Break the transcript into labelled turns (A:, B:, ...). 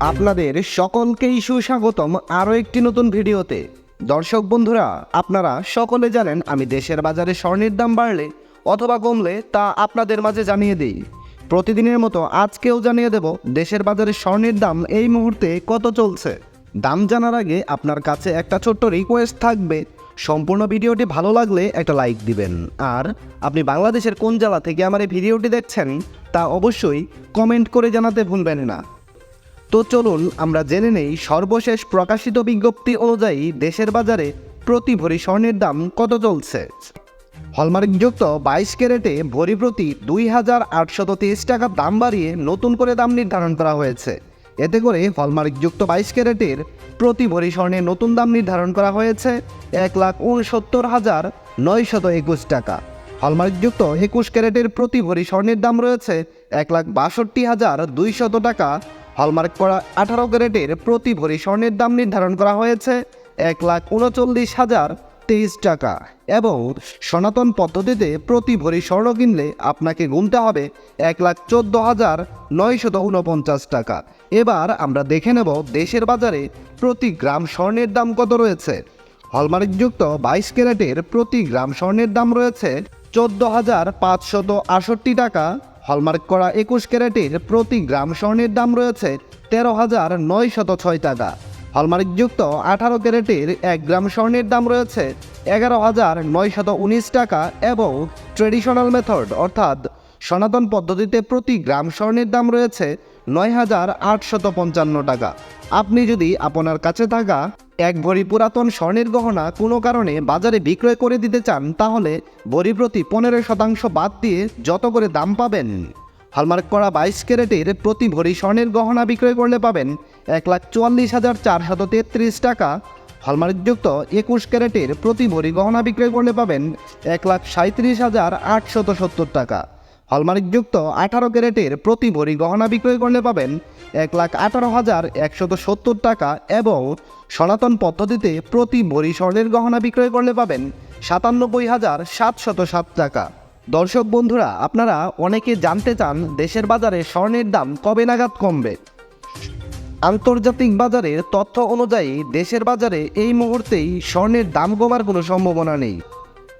A: আপনাদের সকলকেই সুস্বাগতম আরও একটি নতুন ভিডিওতে। দর্শক বন্ধুরা, আপনারা সকলে জানেন আমি দেশের বাজারে স্বর্ণের দাম বাড়লে অথবা কমলে তা আপনাদের মাঝে জানিয়ে দিই। প্রতিদিনের মতো আজকেও জানিয়ে দেব দেশের বাজারে স্বর্ণের দাম এই মুহূর্তে কত চলছে। দাম জানার আগে আপনার কাছে একটা ছোট্ট রিকোয়েস্ট থাকবে। সম্পূর্ণ ভিডিওটি ভালো লাগলে একটা লাইক দিবেন। আর আপনি বাংলাদেশের কোন জেলা থেকে আমার এই ভিডিওটি দেখছেন তা অবশ্যই কমেন্ট করে জানাতে ভুলবেন না। তো চলুন আমরা জেনে নেই সর্বশেষ প্রকাশিত বিজ্ঞপ্তি অনুযায়ী দেশের বাজারে প্রতি ভরি স্বর্ণের দাম কত চলছে? হলমার্কযুক্ত বাইশ ক্যারেটে ভরি প্রতি দুই হাজার আটশত তেইশ টাকা দাম বাড়িয়ে নতুন করে দাম নির্ধারণ করা হয়েছে। এতে করে হলমার্কযুক্ত বাইশ ক্যারেটের প্রতি ভরি স্বর্ণের নতুন দাম নির্ধারণ করা হয়েছে এক লাখ উনসত্তর হাজার নয়শত একুশ টাকা। হলমার্কযুক্ত একুশ ক্যারেটের প্রতি ভরি স্বর্ণের দাম রয়েছে এক লাখ বাষট্টি হাজার দুইশত টাকা। হলমার্ক করা আঠারো ক্যারেটের প্রতি ভরি স্বর্ণের দাম নির্ধারণ করা হয়েছে এক লাখ উনচল্লিশ হাজার তেইশ টাকা। এবং সনাতন পদ্ধতিতে প্রতি ভরি স্বর্ণ কিনলে আপনাকে গুনতে হবে এক লাখ চোদ্দ হাজার নয়শত উনপঞ্চাশ টাকা। এবার আমরা দেখে নেব দেশের বাজারে প্রতি গ্রাম স্বর্ণের দাম কত রয়েছে। হলমার্কযুক্ত বাইশ ক্যারেটের প্রতি গ্রাম স্বর্ণের দাম রয়েছে চোদ্দ হাজার পাঁচশত আটষট্টি টাকা। হলমার্ক করা একুশ ক্যারেটের প্রতি গ্রাম স্বর্ণের দাম রয়েছে তেরো হাজার নয়শত ছয় টাকা। হলমার্কযুক্ত আঠারো ক্যারেটের এক গ্রাম স্বর্ণের দাম রয়েছে এগারো হাজার নয়শত উনিশ টাকা এবং ট্রেডিশনাল মেথড, অর্থাৎ সনাতন পদ্ধতিতে প্রতি গ্রাম স্বর্ণের দাম রয়েছে নয় হাজার আটশত পঞ্চান্ন টাকা। আপনি যদি আপনার কাছে থাকা এক ভরি পুরাতন স্বর্ণের গহনা কোনো কারণে বাজারে বিক্রয় করে দিতে চান, তাহলে ভরি প্রতি পনেরো শতাংশ বাদ দিয়ে যত করে দাম পাবেন। হলমার্ক করা বাইশ ক্যারেটের প্রতি ভরি স্বর্ণের গহনা বিক্রয় করলে পাবেন এক লাখ চুয়াল্লিশ হাজার চারশত তেত্রিশ টাকা। হলমার্কযুক্ত একুশ ক্যারেটের প্রতি ভরি গহনা বিক্রয় করলে পাবেন এক লাখ সাঁত্রিশ হাজার আটশত সত্তর টাকা। হলমার্কযুক্ত আঠারো ক্যারেটের প্রতি ভরি গহনা বিক্রয় করলে পাবেন এক লাখ আঠারো হাজার একশত সত্তর টাকা এবং সনাতন পদ্ধতিতে প্রতি ভরি স্বর্ণের গহনা বিক্রয় করলে পাবেন সাতানব্বই হাজার সাতশত সাত টাকা। দর্শক বন্ধুরা, আপনারা অনেকে জানতে চান দেশের বাজারে স্বর্ণের দাম কবে নাগাদ কমবে। আন্তর্জাতিক বাজারের তথ্য অনুযায়ী দেশের বাজারে এই মুহূর্তেই স্বর্ণের দাম কমার কোনো সম্ভাবনা নেই।